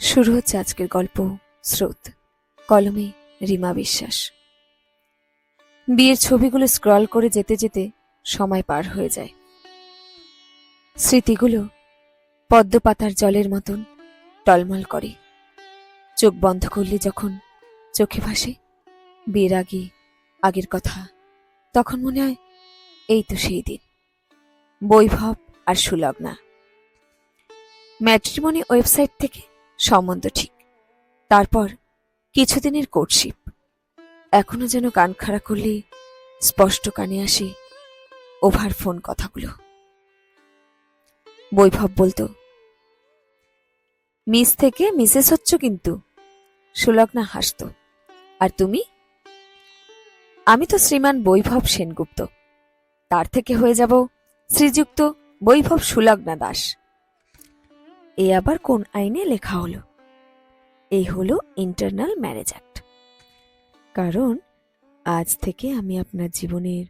শুরু হচ্ছে আজকের গল্প, স্রোত। কলমে রিমা বিশ্বাস। বিয়ের ছবিগুলো স্ক্রল করে যেতে যেতে সময় পার হয়ে যায়। স্মৃতিগুলো পদ্ম পাতার জলের মতন টলমল করে। চোখ বন্ধ করলে যখন চোখে ভাসে বিয়ের আগে আগের কথা, তখন মনে হয় এই তো সেই দিন। বৈভব আর সুলগ্না। ম্যাট্রিমনি ওয়েবসাইট থেকে সম্বন্ধ ঠিক। তারপর কিছুদিনের কোর্টশিপ এখনও যেন কান খাড়া করলে স্পষ্ট কানে আসে ওভার ফোন কথাগুলো। বৈভব বলতো, মিস থেকে মিসেস হচ্ছ কিন্তু। সুলগ্না হাসত। আর তুমি? আমি তো শ্রীমান বৈভব সেনগুপ্ত। তার থেকে হয়ে যাব শ্রীযুক্ত বৈভব সুলগ্না দাস। এ আবার কোন আইনে লেখা হলো? এই হলো ইন্টারনাল ম্যারেজ অ্যাক্ট কারণ আজ থেকে আমি আপনার জীবনের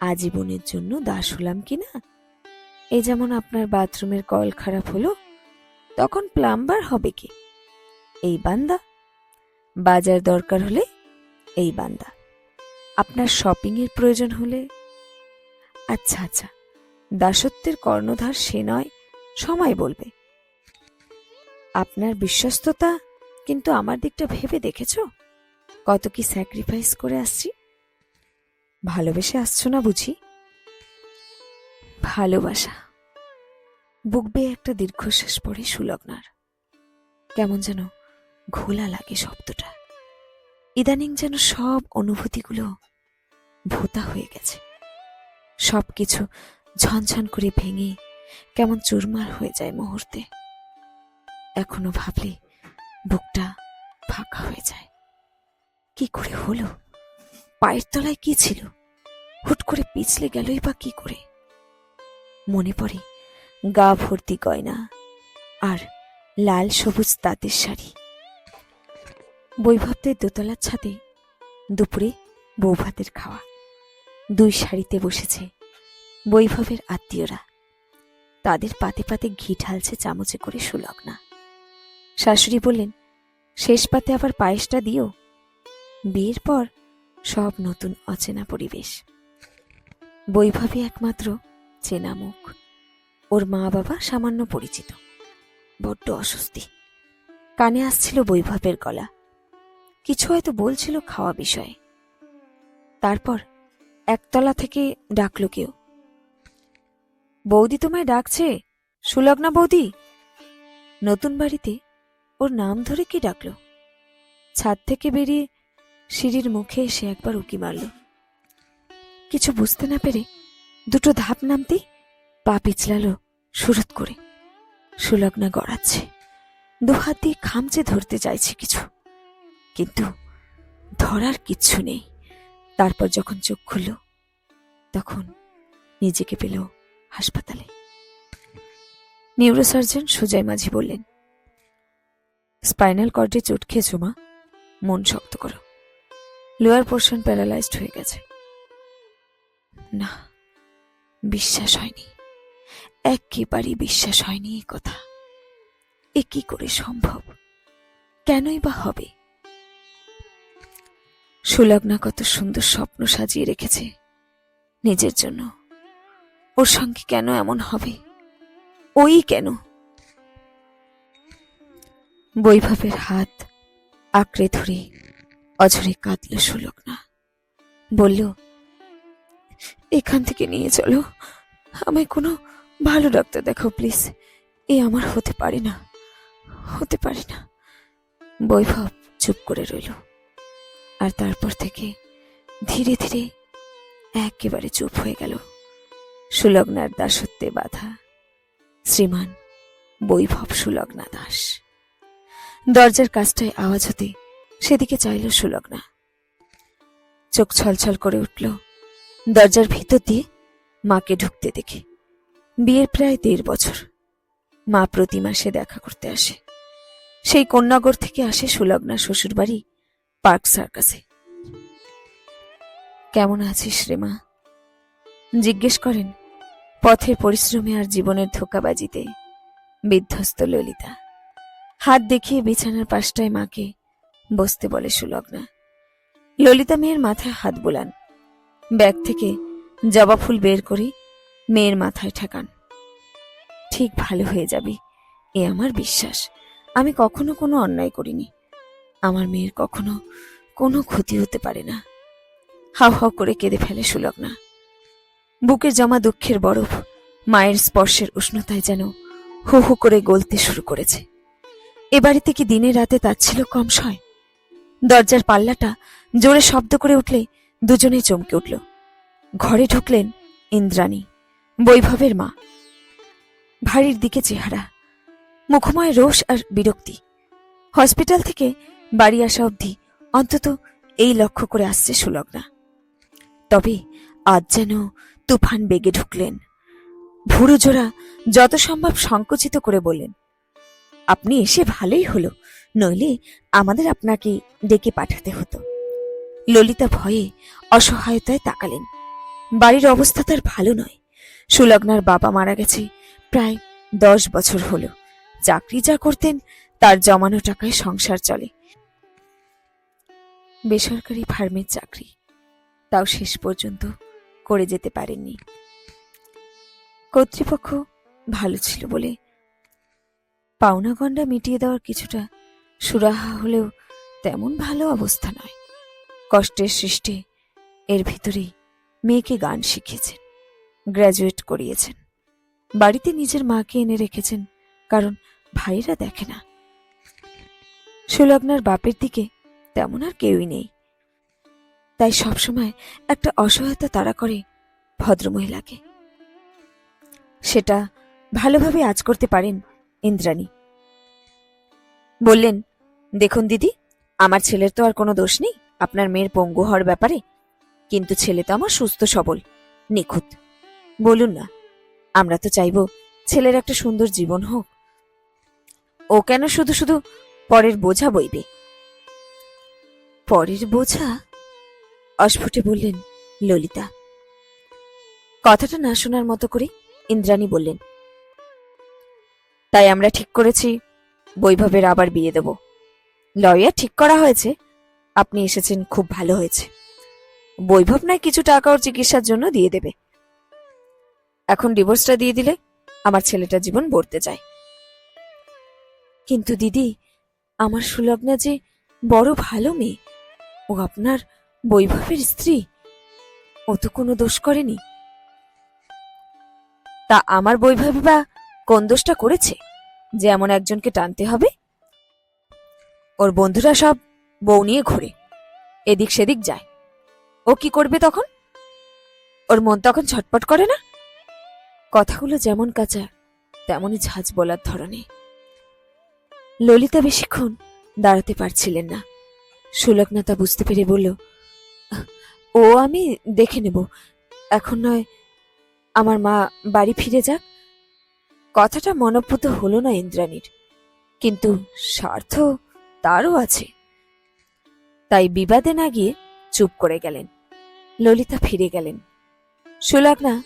আজীবনের জন্য দাস হলাম কি না? এই যেমন আপনার বাথরুমের কল খারাপ হলো, তখন প্লাম্বার হবে কি? এই বান্দা। বাজার দরকার হলে এই বান্দা। আপনার শপিং এর প্রয়োজন হলে। আচ্ছা আচ্ছা দাসত্বের কর্ণধার সে নয়, সময় বলবে। আপনার বিশ্বস্ততা কিন্তু আমার দিকটা ভেবে দেখেছ? কত কি স্যাক্রিফাইস করে আসছি? ভালোবেসে আসছো না বুঝি? ভালোবাসা। বুক বেয়ে একটা দীর্ঘশ্বাস পড়ে সুলগ্নার। কেমন যেন ঘোলা লাগে শব্দটা। ইদানিং যেন সব অনুভূতিগুলো ভোতা হয়ে গেছে। সব কিছু ঝনঝন করে ভেঙে কেমন চুরমার হয়ে যায় মুহূর্তে। এখনও ভাবলে বুকটা ফাঁকা হয়ে যায়। কি করে হলো? পায়ের তলায় কি ছিল? হুট করে পিছলে গেলই বা কি করে? মনে পড়ে গা ভর্তি গয়না আর লাল সবুজ তাঁতের শাড়ি। বৈভবদের দোতলার ছাদে দুপুরে বৌভাতের খাওয়া। দুই শাড়িতে বসেছে বৈভবের আত্মীয়রা। তাদের পাতে পাতে ঘি ঢালছে চামচে করে সুলগ্না। শাশুড়ি বললেন, শেষ পাতে আবার পায়েসটা দিও। বিয়ের পর সব নতুন অচেনা পরিবেশ। বৈভবী একমাত্র চেনা মুখ ওর মা বাবা সামান্য পরিচিত। বড্ড অস্বস্তি। কানে আসছিল বৈভবের গলা। কিছু হয়তো বলছিল খাওয়া বিষয়ে। তারপর একতলা থেকে ডাকল কেউ। বৌদি তোমায় ডাকছে? সুলগ্না বৌদি? নতুন বাড়িতে ওর নাম ধরে কি ডাকলো? ছাদ থেকে বেরিয়ে সিঁড়ির মুখে এসে একবার উকি মারল। কিছু বুঝতে না পেরে দুটো ধাপ নামতেই পা পিছলালো সুরত করে। সুলগ্না গড়াচ্ছে। দুহাত দিয়ে খামচে ধরতে চাইছে কিছু। কিন্তু ধরার কিচ্ছু নেই। তারপর যখন চোখ খুলল, তখন নিজেকে পেল হাসপাতালে। নিউরোসার্জন সুজয় মাঝি বললেন স্পাইনাল কর্ডে চোট খেয়েছো, মা? মন শক্ত করো। লোয়ার পোর্শন প্যারালাইজড হয়ে গেছে। না, বিশ্বাস হয়নি। একেবারেই বিশ্বাস হয়নি এই কথা। এ কি করে সম্ভব? কেনই বা হবে? সুলগ্না কত সুন্দর স্বপ্ন সাজিয়ে রেখেছে। নিজের জন্য। ওর সঙ্গে কেন এমন হবে? ওই কেন? বৈভবের হাত আঁকড়ে ধরে অঝরে কাঁদল সুলগ্না। বলল, এখান থেকে নিয়ে চলো। আমায় কোনো ভালো ডাক্তার দেখাও, প্লিজ। এ আমার হতে পারে না। হতে পারে না। বৈভব চুপ করে রইল। আর তারপর থেকে ধীরে ধীরে একেবারে চুপ হয়ে গেল। সুলগ্নার দাসত্বে বাধা শ্রীমান বৈভব সুলগ্না দাস। দরজার কাজটায় আওয়াজ হতে সেদিকে চাইল সুলগ্না। চোখ ছলছল করে উঠল। দরজার ভিতর দিয়ে মাকে ঢুকতে দেখে। বিয়ের প্রায় দেড় বছর। মা প্রতি মাসে দেখা করতে আসে। সেই কন্যাগর থেকে আসে সুলগ্না শ্বশুরবাড়ি পার্ক সার্কাসে। কেমন আছিস রে মা? জিজ্ঞেস করেন পথের পরিশ্রমে আর জীবনের ধোকাবাজিতে বিধ্বস্ত ললিতা। হাত দেখিয়ে বিছানার পাশটায় মাকে বসতে বলে সুলগ্না। ললিতা মেয়ের মাথায় হাত বোলান। ব্যাগ থেকে জবা ফুল বের করে, মেয়ের মাথায় ঠেকান। ঠিক ভালো হয়ে যাবে, এ আমার বিশ্বাস। আমি কখনো কোনো অন্যায় করিনি। আমার মেয়ের কখনো কোনো ক্ষতি হতে পারে না। হাও হাও করে কেঁদে ফেলে সুলগ্না। বুকে জমা দুঃখের বরফ মায়ের স্পর্শের উষ্ণতায় যেন হু হু করে গলতে শুরু করেছে। এ বাড়িতে কি দিনে রাতে তার ছিল কম সয় দরজার পাল্লাটা জোরে শব্দ করে উঠলে দুজনেই চমকে উঠল। ঘরে ঢুকলেন ইন্দ্রাণী, বৈভবের মা। ভারীর দিকে চেহারা, মুখময় রোষ আর বিরক্তি। হসপিটাল থেকে বাড়ি আসা অবধি অন্তত এই লক্ষ্য করে আসছে সুলগ্না। তবে আজ যেন তুফান বেগে ঢুকলেন। ভুরু জোড়া যত সম্ভব সংকুচিত করে বললেন আপনি এসে ভালোই হলো। নইলে আমাদের আপনাকে ডেকে পাঠাতে হতো। ললিতা ভয়ে অসহায়তায় তাকালেন। বাড়ির অবস্থা তার ভালো নয়। সুলগ্নার বাবা মারা গেছে প্রায় দশ বছর হলো। চাকরি যা করতেন, তার জমানো টাকায় সংসার চলে। বেসরকারি ফার্মের চাকরি। তাও শেষ পর্যন্ত করে যেতে পারেননি। কর্তৃপক্ষ ভালো ছিল বলে পাওনা গন্ডা মিটিয়ে দেওয়ার কিছুটা সুরাহা হলেও তেমন ভালো অবস্থা নয়। কষ্টের সৃষ্টি, এর ভিতরেই মেয়েকে গান শিখিয়েছেন, গ্র্যাজুয়েট করিয়েছেন। বাড়িতে নিজের মাকে এনে রেখেছেন, কারণ ভাইরা দেখে না। সুলগ্নার বাপের দিকে তেমন আর কেউই নেই। তাই সবসময় একটা অসহায়তা তাড়া করে ভদ্রমহিলাকে। সেটা ভালোভাবে আজ করতে পারেন ইন্দ্রাণী। বললেন, দেখুন দিদি, আমার ছেলের তো আর কোনো দোষ নেই, আপনার মেয়ের পঙ্গু হওয়ার ব্যাপারে। কিন্তু ছেলে তো আমার সুস্থ সবল, নিখুঁত। বলুন না, আমরা তো চাইব ছেলের একটা সুন্দর জীবন হোক। ও কেন শুধু শুধু পরের বোঝা বইবে? পরের বোঝা? অস্ফুটে বললেন ললিতা। কথাটা না শোনার মতো করে ইন্দ্রাণী বললেন তাই আমরা ঠিক করেছি। বৈভবের আবার বিয়ে দেব। লয়ার ঠিক করা হয়েছে। আপনি এসেছেন, খুব ভালো হয়েছে। বৈভব নয় কিছু টাকা ওর চিকিৎসার জন্য দিয়ে দেবে। এখন ডিভোর্সটা দিয়ে দিলে আমার ছেলেটা জীবন বর্তে যায়। কিন্তু দিদি, আমার সুলগ্না যে বড় ভালো মেয়ে, ও আপনার বৈভবের স্ত্রী, ও তো কোনো দোষ করেনি। তা আমার বৈভবী বা কোন দোষটা করেছে? যে এমন একজনকে টানতে হবে। ওর বন্ধুরা সব বউ নিয়ে ঘোরে। এদিক সেদিক যায়। ও কি করবে তখন? ওর মন তখন ছটপট করে না? কথাগুলো যেমন কাঁচা, তেমনই ঝাঁজ বলার ধরনে। ললিতা বেশিক্ষণ দাঁড়াতে পারছিলেন না। সুলগ্না তা বুঝতে পেরে বলল, ও আমি দেখে নেব। এখন নয়, আমার মা বাড়ি ফিরে যাক। কথাটা মনপ্রত হলো না ইন্দ্রাণীর। কিন্তু স্বার্থ তারও আছে। তাই বিবাদে না গিয়ে চুপ করে গেলেন। ললিতা ফিরে গেলেন। সুলগ্না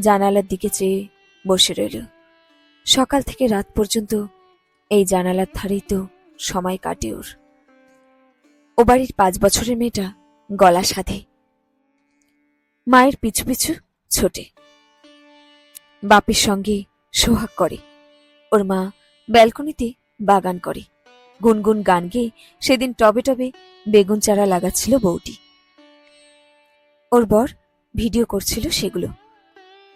জানালার দিকে চেয়ে বসে রইল। সকাল থেকে রাত পর্যন্ত এই জানালার ধারেই তো সময় কাটে ওর। ও বাড়ির পাঁচ বছরের মেয়েটা গলা সাধে। মায়ের পিছু পিছু ছোটে। বাপের সঙ্গে সোহাগ করে। ওর মা ব্যালকনিতে বাগান করে। গুনগুন গান গেয়ে সেদিন টবে টবে বেগুন চারা লাগাচ্ছিল বউটি। ওর বর ভিডিও করছিল সেগুলো।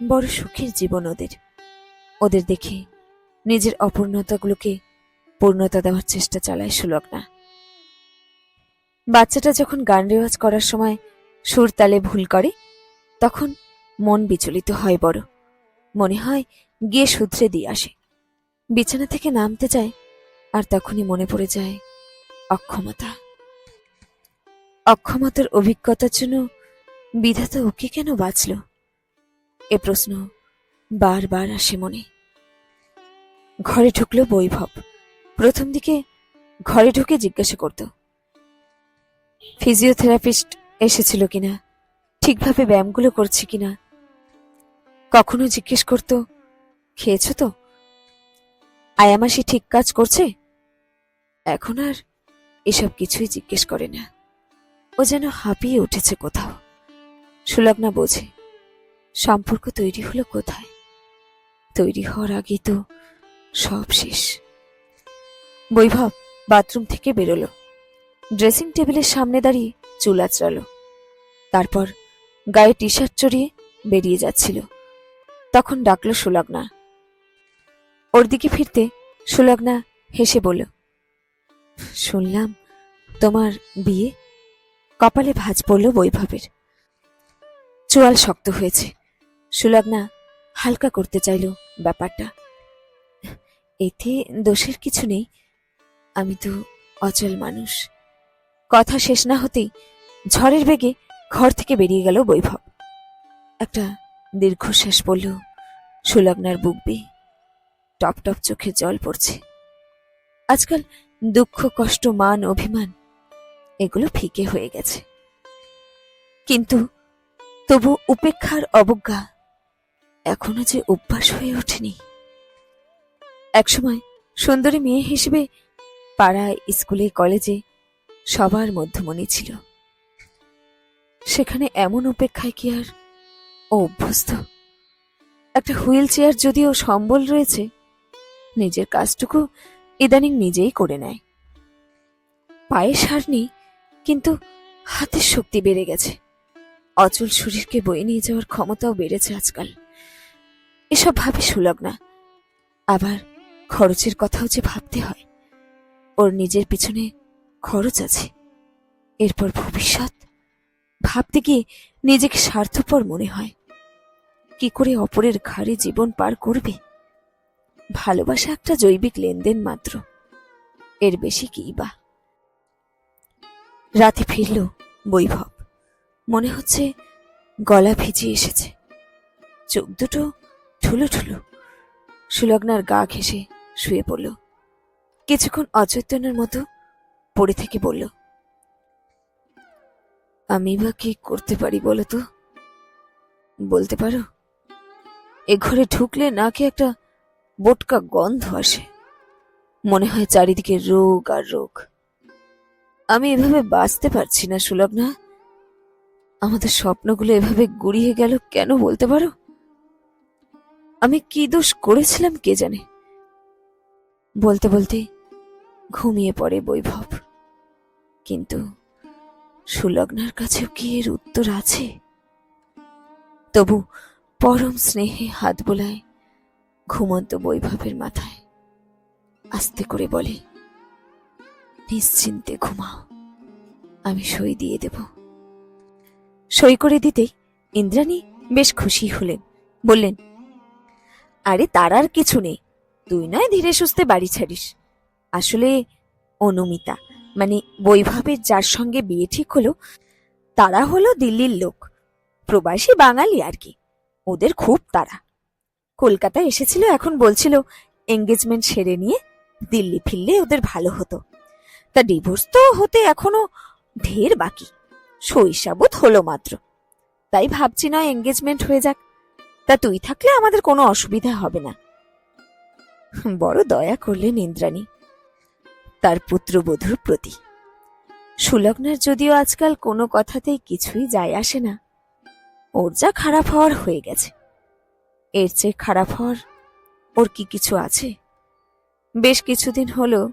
বড় সুখের জীবন ওদের। ওদের দেখে নিজের অপূর্ণতাগুলোকে পূর্ণতা দেওয়ার চেষ্টা চালায় সুলগ্না। বাচ্চাটা যখন গান রেওয়াজ করার সময় সুর তালে ভুল করে, তখন মন বিচলিত হয় বড়। মনে হয় গিয়ে শুধরে দিয়ে আসে। বিছানা থেকে নামতে যায় আর তখনই মনে পড়ে যায় অক্ষমতা। অক্ষমতার অভিজ্ঞতার জন্য বিধাতা ওকে কেন বাঁচল? এ প্রশ্ন বারবার আসে মনে। ঘরে ঢুকলো বৈভব। প্রথম দিকে ঘরে ঢুকে জিজ্ঞাসা করত, ফিজিওথেরাপিস্ট এসেছিল কিনা? ঠিকভাবে ব্যায়ামগুলো করছে কিনা? কখনো জিজ্ঞেস করত খেয়েছো তো? আয়ামাসি ঠিক কাজ করছে? এখন আর এসব কিছুই জিজ্ঞেস করে না। ও যেন হাঁপিয়ে উঠেছে কোথাও। সুলগ্না বোঝে, সম্পর্ক তৈরি হলো কোথায়? তৈরি হওয়ার আগে তো সব শেষ। বৈভব বাথরুম থেকে বেরোলো। ড্রেসিং টেবিলের সামনে দাঁড়িয়ে চুল আঁচড়ালো। তারপর গায়ে টি শার্ট চড়িয়ে বেরিয়ে যাচ্ছিল। তখন ডাকলো সুলগ্না ওর দিকে ফিরতে সুলগ্না হেসে বলল, শুনলাম তোমার বিয়ে? কপালে ভাঁজ পড়ল বৈভবের। চোয়াল শক্ত হয়েছে। সুলগ্না হালকা করতে চাইল ব্যাপারটা। এতে দোষের কিছু নেই, আমি তো অচল মানুষ। কথা শেষ না হতেই ঝড়ের বেগে ঘর থেকে বেরিয়ে গেল বৈভব। একটা দীর্ঘশ্বাস পড়ল সুলগ্নার বুক বেয়ে টপ টপ চোখে জল পড়ছে। আজকাল দুঃখ, কষ্ট, মান, অভিমান, এগুলো ফিকে হয়ে গেছে। কিন্তু তবু উপেক্ষার অবজ্ঞা এখনও যে অভ্যাস হয়ে ওঠেনি। একসময় সুন্দরী মেয়ে হিসেবে পাড়ায়, স্কুলে, কলেজে সবার মধ্যমণি ছিল। সেখানে এমন উপেক্ষায় কি আর ও অভ্যস্ত? একটা হুইল চেয়ার যদিও সম্বল রয়েছে নিজের কাজটুকু ইদানিং নিজেই করে নেয়। পায়ে সার নেই, কিন্তু হাতের শক্তি বেড়ে গেছে। অচল শরীরকে বয়ে নিয়ে যাওয়ার ক্ষমতাও বেড়েছে আজকাল। এসব ভাবে সুলগ না। আবার খরচের কথাও যে ভাবতে হয়, ওর নিজের পিছনে খরচ আছে। এরপর ভবিষ্যৎ ভাবতে গিয়ে নিজেকে স্বার্থপর মনে হয়। কি করে অপরের ঘাড়ে জীবন পার করবে? ভালোবাসা একটা জৈবিক লেনদেন মাত্র। এর বেশি কি বা? রাতে ফিরল বৈভব। মনে হচ্ছে গলা ভিজিয়ে এসেছে। চোখ দুটো ঠুলো ঠুলো। সুলগ্নার গা ঘেসে শুয়ে পড়ল। কিছুক্ষণ অচৈতন্যের মতো পড়ে থেকে বলল, আমি বা কি করতে পারি বলো তো? বলতে পারো? এ ঘরে ঢুকলে নাকি একটা বোটকা গন্ধ আসে। মনে হয় চারিদিকে রোগ আর রোগ। আমি এভাবে বাঁচতে পারছি না, সুলগ্না। আমাদের স্বপ্নগুলো এভাবে গুড়িয়ে গেল কেন বলতে পারো? আমি কি দোষ করেছিলাম কে জানে? বলতে বলতে ঘুমিয়ে পড়ে বৈভব। কিন্তু সুলগ্নার কাছেও কি এর উত্তর আছে? তবু পরম স্নেহে হাত বোলায়। ঘুমন্ত বৈভবের মাথায়। আস্তে করে বলে, নিশ্চিন্তে ঘুমাও। আমি সই দিয়ে দেব। সই করে দিতেই ইন্দ্রাণী বেশ খুশি হলেন। বললেন, আরে, তার আর কিছু নেই। তুই নয় ধীরে সুস্থে বাড়ি ছাড়িস। আসলে অনুমিতা মানে বৈভবের যার সঙ্গে বিয়ে ঠিক হলো, তারা হলো দিল্লির লোক। প্রবাসী বাঙালি আর কি। ওদের খুব তারা কলকাতা এসেছিল, এখন বলছিল এঙ্গেজমেন্ট সেরে নিয়ে দিল্লি ফিরলে ওদের ভালো হতো। তা ডিভোর্স তো হতে এখনও ঢের বাকি। শৈশাবোধ হলো মাত্র। তাই ভাবছি না এঙ্গেজমেন্ট হয়ে যাক। তা তুই থাকলে আমাদের কোনো অসুবিধা হবে না। বড় দয়া করলেন ইন্দ্রাণী, তার পুত্রবধূর প্রতি। সুলগ্নার যদিও আজকাল কোনো কথাতেই কিছুই যায় আসে না। ওর যা খারাপ হওয়ার হয়ে গেছে। এর চেয়ে খারাপ হওয়ার ওর কি কিছু আছে? বেশ কিছুদিন হলো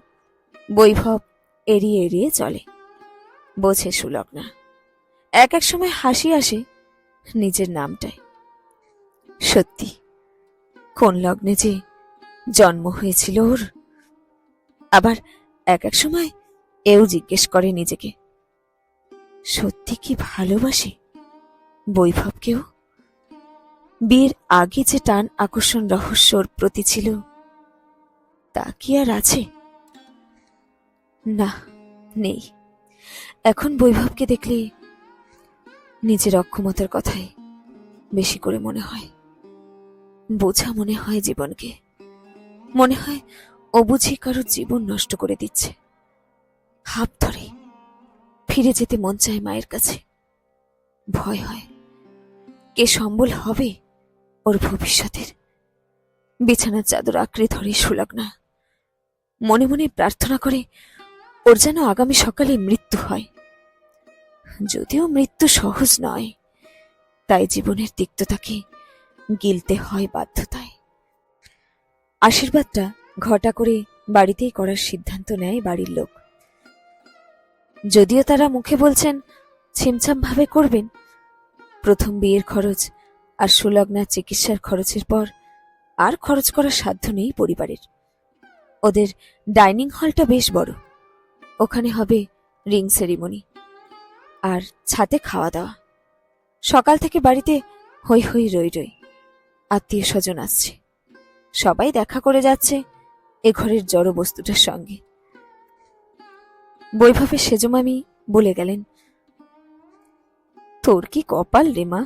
বৈভব এড়িয়ে এড়িয়ে চলে। বোঝে সুলগ্না। এক এক সময় হাসি আসে নিজের নামটায়। সত্যি, কোন লগ্নে যে জন্ম হয়েছিল ওর? আবার এক এক সময় এও জিজ্ঞেস করে নিজেকে, সত্যি কি ভালোবাসে বৈভবকেও? বিয়ের আগে যে টান আকর্ষণ রহস্যর প্রতি ছিল, তা কি আর আছে? না, নেই। এখন বৈভবকে দেখলে নিজের অক্ষমতার কথাই বেশি করে মনে হয়। বোঝা মনে হয় জীবনকে। মনে হয় ও বুঝি কারও জীবন নষ্ট করে দিচ্ছে। হাপ ধরে ফিরে যেতে মন চায় মায়ের কাছে। ভয় হয়, কে সম্বল হবে? ওর ভবিষ্যতের। বিছানার চাদর আঁকড়ে ধরে সুলগ্না। মনে মনে প্রার্থনা করে, ওর যেন আগামী সকালে মৃত্যু হয়। যদিও মৃত্যু সহজ নয়, তাই জীবনের তিক্ততাকে গিলতে হয় বাধ্যতায়। আশীর্বাদটা ঘটা করে বাড়িতেই করার সিদ্ধান্ত নেয় বাড়ির লোক। যদিও তারা মুখে বলছেন ছিমছাম ভাবে করবেন, প্রথম বিয়ের খরচ আর সুলগ্নার চিকিৎসার খরচের পর আর খরচ করার সাধ্য নেই পরিবারের। ওদের ডাইনিং হলটা বেশ বড়। ওখানে হবে রিং সেরিমনি আর ছাতে খাওয়া দাওয়া। সকাল থেকে বাড়িতে হই হই রই রই আত্মীয় স্বজন আসছে। সবাই দেখা করে যাচ্ছে এ ঘরের জড় বস্তুটার সঙ্গে। বৈভবের সেজমামি বলে গেলেন, তোর কি কপাল রে মা?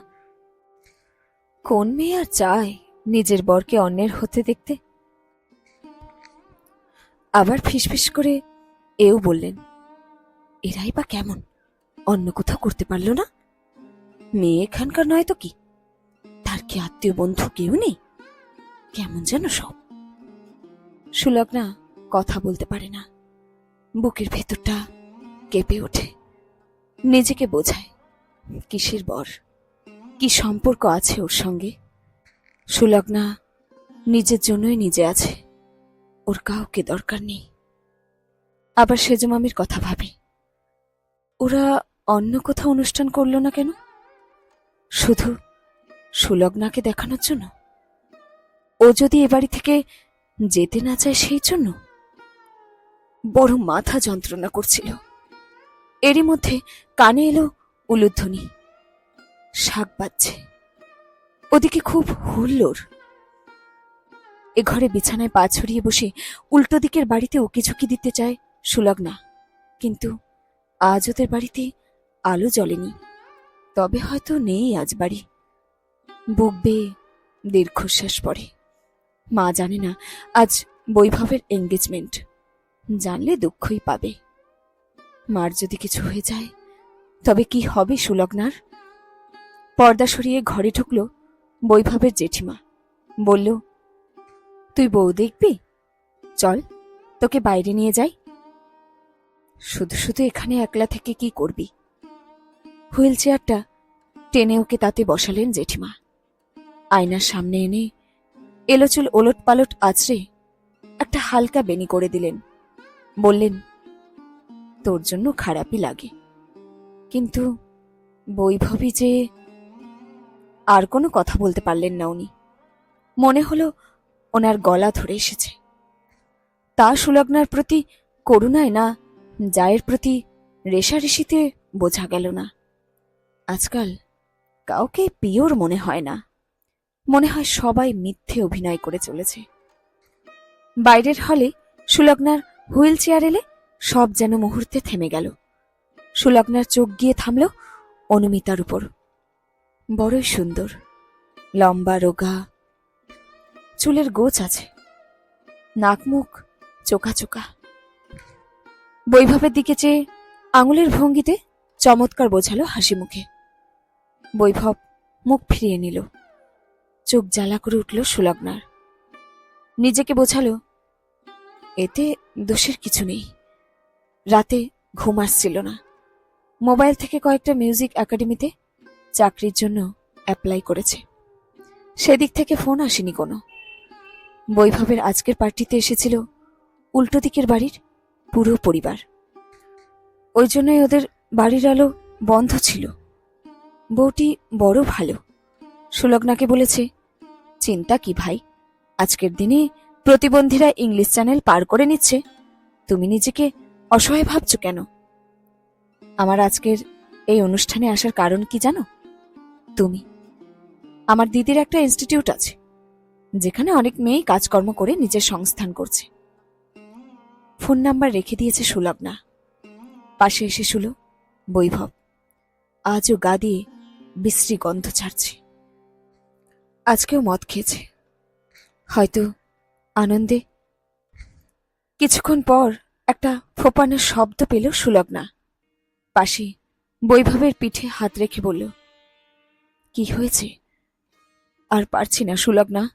কোন মেয়ে আর চায় নিজের বরকে অন্যের হতে দেখতে? আবার ফিসফিস করে এও বললেন, এরাই বা কেমন? অন্য কোথাও করতে পারল না? মেয়ে এখানকার নয় তো কি? তার কি আত্মীয় বন্ধু কেউ নেই? কেমন যেন সব? সুলগ্না কথা বলতে পারে না। বুকের ভেতরটা কেঁপে ওঠে। নিজেকে বোঝায়, কিসের বর? কি সম্পর্ক আছে ওর সঙ্গে? সুলগ্না নিজের জন্যই নিজে আছে। ওর কাউকে দরকার নেই। আবার সেজমামির কথা ভাবি। ওরা অন্য কোথাও অনুষ্ঠান করল না কেন? শুধু সুলগ্নাকে দেখানোর জন্য? ও যদি এ বাড়ি থেকে যেতে না চায় সেই জন্য? বড় মাথা যন্ত্রণা করছিল। এরই মধ্যে কানে এলো উলুধ্বনি। শাক বাজছে। ওদিকে খুব হুল্লোর এ ঘরে বিছানায় পা ছড়িয়ে বসে উল্টো দিকের বাড়িতে ওকে ঝুঁকি দিতে চায় সুলগ্না। কিন্তু আজ ওদের বাড়িতে আলো জ্বলেনি। তবে হয়তো নেই আজ বাড়ি। বুক বেয়ে দীর্ঘশ্বাস পড়ে। মা জানে না আজ বৈভবের এঙ্গেজমেন্ট জানলে দুঃখই পাবে। মার যদি কিছু হয়ে যায়, তবে কি হবে সুলগ্নার? পর্দা সরিয়ে ঘরে ঢুকল বৈভবের জেঠিমা। বলল, তুই বউ দেখবি? চল, তোকে বাইরে নিয়ে যাই। শুধু শুধু এখানে একলা থেকে কি করবি? হুইল চেয়ারটা টেনে ওকে তাতে বসালেন জেঠিমা। আয়নার সামনে এনে এলোচুল ওলট পালট আছড়ে একটা হালকা বেনি করে দিলেন। বললেন, তোর জন্য খারাপই লাগে। কিন্তু বৈভবী যে আর কোনো কথা বলতে পারলেন না উনি। মনে হলো ওনার গলা ধরে এসেছে। তা সুলগ্নার প্রতি করুণায় না, জায়ের প্রতি রেশারেশিতে বোঝা গেল না। আজকাল কাউকে পিওর মনে হয় না। মনে হয় সবাই মিথ্যে অভিনয় করে চলেছে। বাইরের হলে সুলগ্নার হুইল চেয়ার এলে সব যেন মুহূর্তে থেমে গেল। সুলগ্নার চোখ গিয়ে থামল অনুমিতার উপর। বড়ই সুন্দর, লম্বা রোগা, চুলের গোছ আছে নাক মুখ চোখা চোখা। বৈভবের দিকে চেয়ে আঙুলের ভঙ্গিতে চমৎকার বোঝালো হাসি মুখে। বৈভব মুখ ফিরিয়ে নিল, চোখ জ্বালা করে উঠল সুলগ্নার। নিজেকে বোঝালো, এতে দোষের কিছু নেই, রাতে ঘুম আসছিল না। মোবাইল থেকে কয়েকটা মিউজিক একাডেমিতে চাকরির জন্য অ্যাপ্লাই করেছে। সেদিক থেকে ফোন আসেনি কোনো। বৈভবের আজকের পার্টিতে এসেছিল উল্টো দিকের বাড়ির পুরো পরিবার। ওই জন্যই ওদের বাড়ির আলো বন্ধ ছিল। বউটি বড় ভালো। সুলগ্নাকে বলেছে, চিন্তা কি ভাই? আজকের দিনে প্রতিবন্ধীরা ইংলিশ চ্যানেল পার করে নিচ্ছে। তুমি নিজেকে অসহায় ভাবছ কেন? আমার আজকের এই অনুষ্ঠানে আসার কারণ কি জানো? তুমি। আমার দিদির একটা ইনস্টিটিউট আছে, যেখানে অনেক মেয়েই কাজকর্ম করে নিজের সংস্থান করছে। ফোন নাম্বার রেখে দিয়েছে সুলগ্না। পাশে এসে শুলো, বৈভব, আজও গা দিয়ে বিশ্রী গন্ধ ছাড়ছে। আজকেও মদ খেয়েছে। হয়তো আনন্দে। কিছুক্ষণ পর একটা ফোপানোর শব্দ পেল সুলগ্না। পাশে বৈভবের পিঠে হাত রেখে বলল কি হয়েছে? আর পারছি না, সুলগ্না।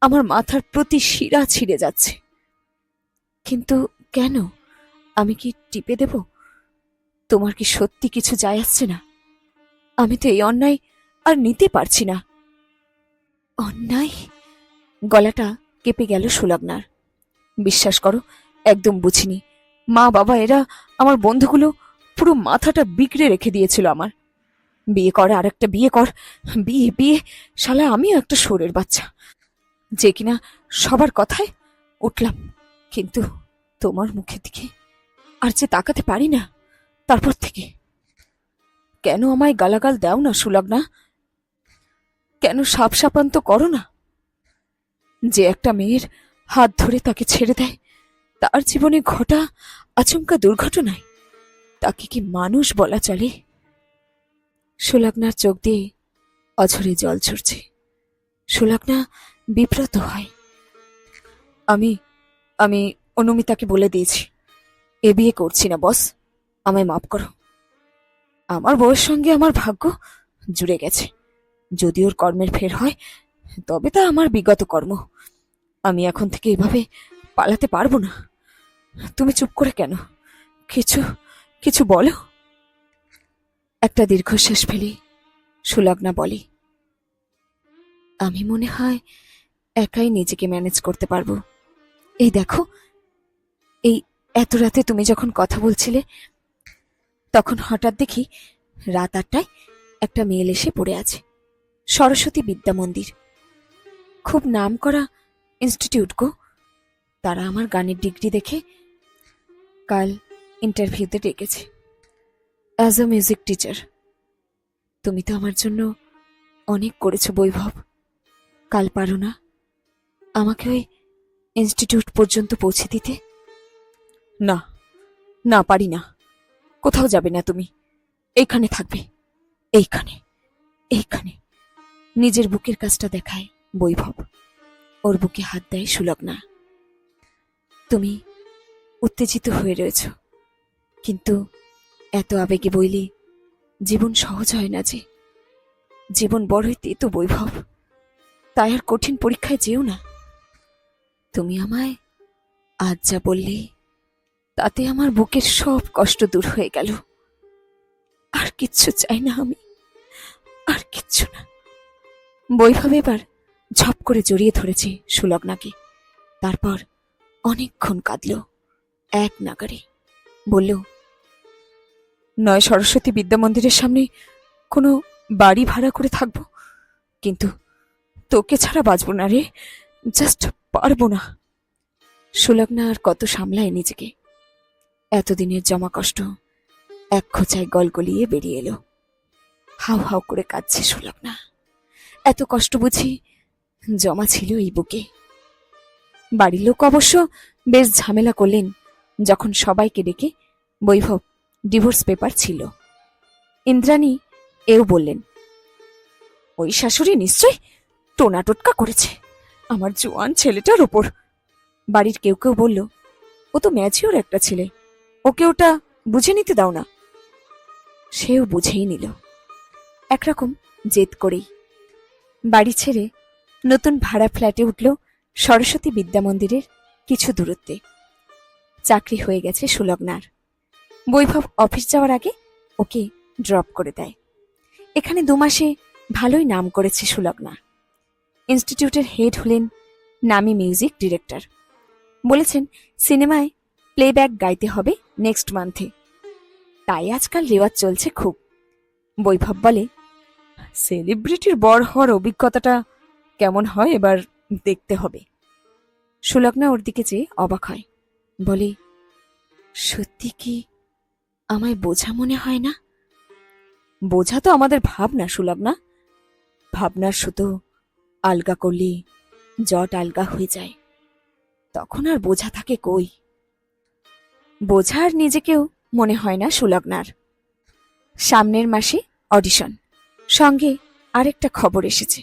আমার মাথার প্রতি শিরা ছিঁড়ে যাচ্ছে। কিন্তু কেন? আমি কি টিপে দেব? তোমার কি সত্যি কিছু যায় আসছে না? আমি তো এই অন্যায় আর নিতে পারছি না। অন্যায়? গলাটা কেঁপে গেল সুলগ্নার। বিশ্বাস করো, একদম বুঝিনি। মা বাবা এরা আমার বন্ধুগুলো পুরো মাথাটা বিগড়ে রেখে দিয়েছিল আমার। বিয়ে কর আর একটা বিয়ে কর। বিয়ে বিয়ে, শালা, আমিও একটা সোরের বাচ্চা। যে কিনা সবার কথায় উঠলাম, কিন্তু তোমার মুখের দিকে আর যে তাকাতে পারি না, তারপর থেকে। কেন আমায় গালাগাল দাও না, সুলগ্না? কেন সাপ সাপান্ত করো না? যে একটা মেয়ের হাত ধরে তাকে ছেড়ে দেয়, তার জীবনে ঘটা আচমকা দুর্ঘটনায় তাকে কি মানুষ বলা চলে? সুলগ্নার চোখ দিয়ে অঝরে জল ঝরছে। সুলগ্না বিব্রত হয়। আমি আমি অনুমিতাকে বলে দিয়েছি, এ বিয়ে করছি না, বস। আমায় মাফ করো। আমার বউয়ের সঙ্গে আমার ভাগ্য জুড়ে গেছে। যদি ওর কর্মের ফের হয়, তবে তা আমার বিগত কর্ম। আমি এখন থেকে এভাবে পালাতে পারব না। তুমি চুপ করে কেন? কিছু কিছু বলো। একটা দীর্ঘশ্বাস ফেলি, সুলগ্না বলে, আমি মনে হয় একাই নিজেকে ম্যানেজ করতে পারব। এই দেখো, এই এত রাতে তুমি যখন কথা বলছিলে, তখন হঠাৎ দেখি রাত আটটায় একটা মেল এসে পড়ে আছে, সরস্বতী বিদ্যা মন্দির। খুব নাম করা ইনস্টিটিউট গো। তারা আমার গানের ডিগ্রি দেখে কাল ইন্টারভিউতে ডেকেছে। অ্যাজ আ মিউজিক টিচার তুমি তো আমার জন্য অনেক করেছ বৈভব। কাল পারো না আমাকে ওই ইনস্টিটিউট পর্যন্ত পৌঁছে দিতে? না না পারি না। কোথাও যাবে না তুমি। এইখানে থাকবে। এইখানে এইখানে। নিজের বুকের কাজটা দেখায় বৈভব। ওর বুকে হাত দেয় সুলগ্না। তুমি উত্তেজিত হয়ে রয়েছ। কিন্তু এত আবেগে বইলে, জীবন সহজ হয় না যে। জীবন বড়ই তেতো বৈভব, তাই আর কঠিন পরীক্ষায় যেও না। তুমি আমায় আজ যা বললে, তাতে আমার বুকের সব কষ্ট দূর হয়ে গেল। আর কিচ্ছু চাই না আমি, আর কিচ্ছু না। বৈভব এবার ঝপ করে জড়িয়ে ধরেছে সুলগ্নাকে। তারপর অনেকক্ষণ কাঁদল, এক নাগারে বলল নয় সরস্বতী বিদ্যা মন্দিরের সামনে কোনো বাড়ি ভাড়া করে থাকব। কিন্তু তোকে ছাড়া বাঁচবো না রে জাস্ট পারব না। সুলগ্না আর কত সামলায় নিজেকে। এতদিনের জমা কষ্ট এক খোঁচায় গল গলিয়ে বেরিয়ে এলো। হাউ হাউ করে কাঁদছে সুলগ্না। এত কষ্ট বুঝি জমা ছিল এই বুকে। বাড়ির লোক অবশ্য বেশ ঝামেলা করলেন, যখন সবাইকে ডেকে বৈভব ডিভোর্স পেপার ছিল। ইন্দ্রাণী এও বললেন, ওই শাশুড়ি নিশ্চয় টোনা টোটকা করেছে আমার জোয়ান ছেলেটার ওপর বাড়ির কেউ কেউ বলল, ও তো ম্যাচিওর একটা ছেলে, ওকে ওটা বুঝে নিতে দাও না। সেও বুঝেই নিল। একরকম জেদ করেই। বাড়ি ছেড়ে নতুন ভাড়া ফ্ল্যাটে উঠল সরস্বতী বিদ্যা মন্দিরের কিছু দূরত্বে। চাকরি হয়ে গেছে সুলগ্নার। বৈভব অফিস যাওয়ার আগে ওকে ড্রপ করে দেয়। এখানে দু মাসে ভালোই নাম করেছে সুলগ্না। ইনস্টিটিউটের হেড হলেন নামি মিউজিক ডিরেক্টর। বলেছেন, সিনেমায় প্লেব্যাক গাইতে হবে নেক্সট মান্থে। তাই আজকাল রেওয়াজ চলছে খুব। বৈভব বলে, সেলিব্রিটির বর হওয়ার অভিজ্ঞতাটা কেমন হয় এবার দেখতে হবে। সুলগ্না ওর দিকে চেয়ে অবাক হয়। বলে, সত্যি কি আমায় বোঝা মনে হয় না? বোঝা তো আমাদের ভাবনা সুলগ্না ভাবনার সুতো আলগা করলে জট আলগা হয়ে যায়। তখন আর বোঝা থাকে কই? বোঝা আর নিজেকেও মনে হয় না সুলগ্নার। সামনের মাসে অডিশন। সঙ্গে আরেকটা খবর এসেছে।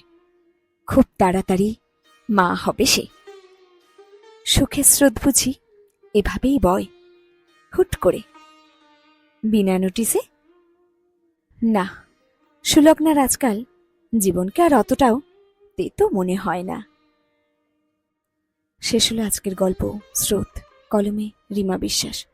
খুব তাড়াতাড়ি মা হবে সে। সুখে স্রোত বুঝি এভাবেই বয়। হুট করে বিনা নোটিসে না, সুলগ্নার আজকাল জীবনকে আর অতটাও তেতো মনে হয় না। শেষ হলো আজকের গল্প, স্রোত, কলমে রিমা বিশ্বাস।